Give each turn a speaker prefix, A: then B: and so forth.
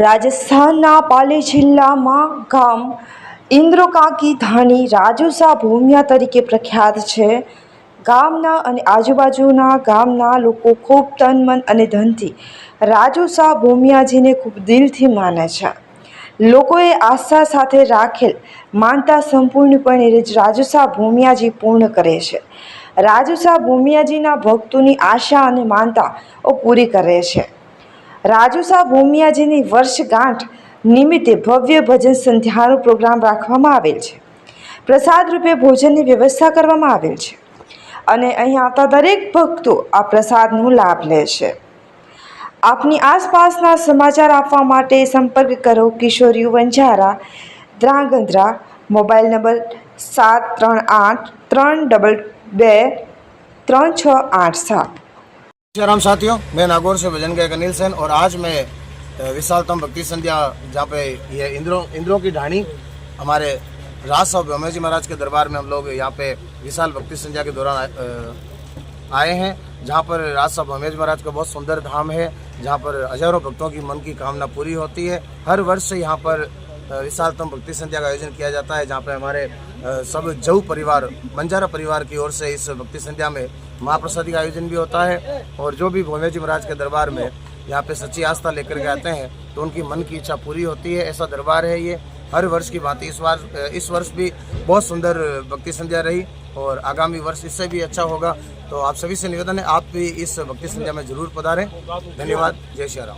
A: રાજસ્થાનના પાલી જિલ્લામાં ગામ ઇન્દ્રોકાકી ધાની રાજુસા ભૂમિયા તરીકે પ્રખ્યાત છે. ગામના અને આજુબાજુના ગામના લોકો ખૂબ તન મન અને ધનથી રાજુસા ભૂમિયાજીને ખૂબ દિલથી માને છે. લોકોએ આસ્થા સાથે રાખેલ, માનતા સંપૂર્ણપણે રાજુસા ભૂમિયાજી પૂર્ણ કરે છે. રાજુસા ભૂમિયાજીના ભક્તોની આશા અને માનતાઓ પૂરી કરે છે. રાજુસા ભૂમિયાજીની વર્ષગાંઠ નિમિત્તે ભવ્ય ભજન સંધ્યાનો પ્રોગ્રામ રાખવામાં આવેલ છે. પ્રસાદ રૂપે ભોજનની વ્યવસ્થા કરવામાં આવેલ છે અને અહીં આવતા દરેક ભક્તો આ પ્રસાદનો લાભ લે છે. આપની આસપાસના સમાચાર આપવા માટે સંપર્ક કરો કિશોરી વંજારા દ્રાંગંદ્રા મોબાઈલ નંબર સાત ત્રણ આઠ ત્રણ ડબલ બે ત્રણ છ આઠ સાત
B: राम साथियों मैं नागौर से भजन गायक अनिल सेन और आज मैं अ, विशालतम भक्ति संध्या जहाँ पे ये इंद्रों इंद्रों की ढाणी हमारे राज साहब अमेर जी महाराज के दरबार में हम लोग यहाँ पे विशाल भक्ति संध्या के दौरान आए- अ, आए हैं जहाँ पर राज साहब अमेर जी महाराज का बहुत सुंदर धाम है जहाँ पर हजारों भक्तों की मन की कामना पूरी होती है हर वर्ष यहाँ पर अ, विशालतम भक्ति संध्या का आयोजन किया जाता है, जहाँ पर हमारे सब जऊ परिवार बंजारा परिवार की ओर से इस भक्ति संध्या में महाप्रसादी का आयोजन भी होता है और जो भी भोमे जी महाराज के दरबार में यहाँ पे सच्ची आस्था लेकर के आते हैं तो उनकी मन की इच्छा पूरी होती है, ऐसा दरबार है ये। हर वर्ष की भांति इस बार इस वर्ष भी बहुत सुंदर भक्ति संध्या रही और आगामी वर्ष इससे भी अच्छा होगा। तो आप सभी से निवेदन है, आप भी इस भक्ति संध्या में ज़रूर पधारें। धन्यवाद, जय श्री राम।